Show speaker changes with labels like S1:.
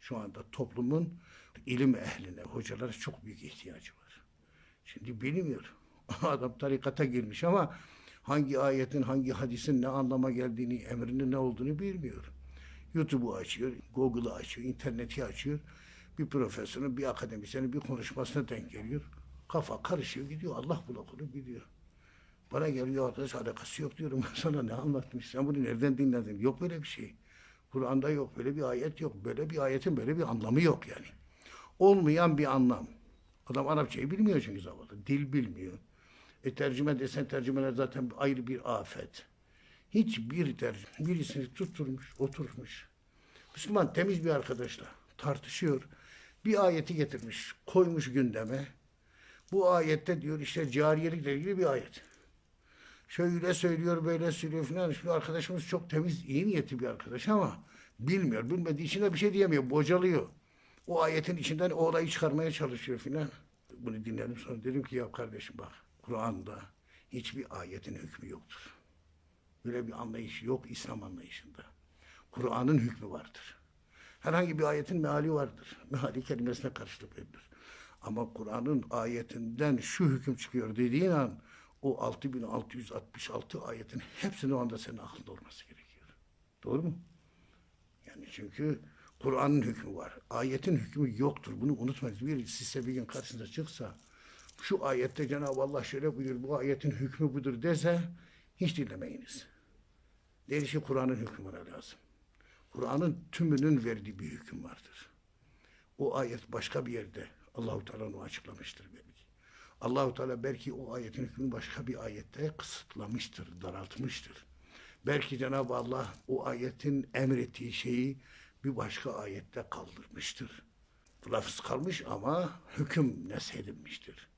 S1: Şu anda toplumun ilim ehline, hocalara çok büyük ihtiyacı var. Şimdi bilmiyor. Adam tarikata girmiş ama hangi ayetin, hangi hadisin ne anlama geldiğini, emrinin ne olduğunu bilmiyor. YouTube'u açıyor, Google'ı açıyor, interneti açıyor. Bir profesörün, bir akademisyenin bir konuşmasına denk geliyor. Kafa karışıyor gidiyor. Allah bula kulu gidiyor. Bana geliyor arkadaş alakası yok diyorum. Sana ne anlatmış? Sen bunu nereden dinledin? Yok böyle bir şey. Kur'an'da yok. Böyle bir ayet yok. Böyle bir ayetin böyle bir anlamı yok yani. Olmayan bir anlam. Adam Arapçayı bilmiyor çünkü zavallı. Dil bilmiyor. E tercüme desen tercümeler zaten ayrı bir afet. Hiçbir tercüme. Birisini tutturmuş, oturmuş. Müslüman temiz bir arkadaşla tartışıyor. Bir ayeti getirmiş, koymuş gündeme. Bu ayette diyor işte cariyelikle ilgili bir ayet. Şöyle söylüyor, böyle söylüyor falan. Şimdi arkadaşımız çok temiz, iyi niyetli bir arkadaş ama bilmiyor. Bilmediği için de bir şey diyemiyor, bocalıyor. O ayetin içinden o olayı çıkarmaya çalışıyor filan. Bunu dinledim sonra dedim ki ya kardeşim bak Kur'an'da hiçbir ayetin hükmü yoktur. Böyle bir anlayış yok İslam anlayışında. Kur'an'ın hükmü vardır. Herhangi bir ayetin meali vardır. Meali kelimesine karşılık verilir. Ama Kur'an'ın ayetinden şu hüküm çıkıyor dediğin an o 6666 ayetin hepsinin o anda senin aklında olması gerekiyor. Doğru mu? Yani çünkü Kur'an'ın hükmü var. Ayetin hükmü yoktur. Bunu unutmayınız. Bir size bir gün karşınıza çıksa şu ayette Cenab-ı Allah şöyle buyuruyor, bu ayetin hükmü budur dese hiç dinlemeyiniz. Değişi Kur'an'ın hükmü bana lazım. Kur'an'ın tümünün verdiği bir hüküm vardır. O ayet başka bir yerde Allahu Teala onu açıklamıştır belki. Allahu Teala belki o ayetin hükmünü başka bir ayette kısıtlamıştır, daraltmıştır. Belki Cenab-ı Allah o ayetin emrettiği şeyi bir başka ayette kaldırmıştır. Lafız kalmış ama hüküm nesedilmiştir.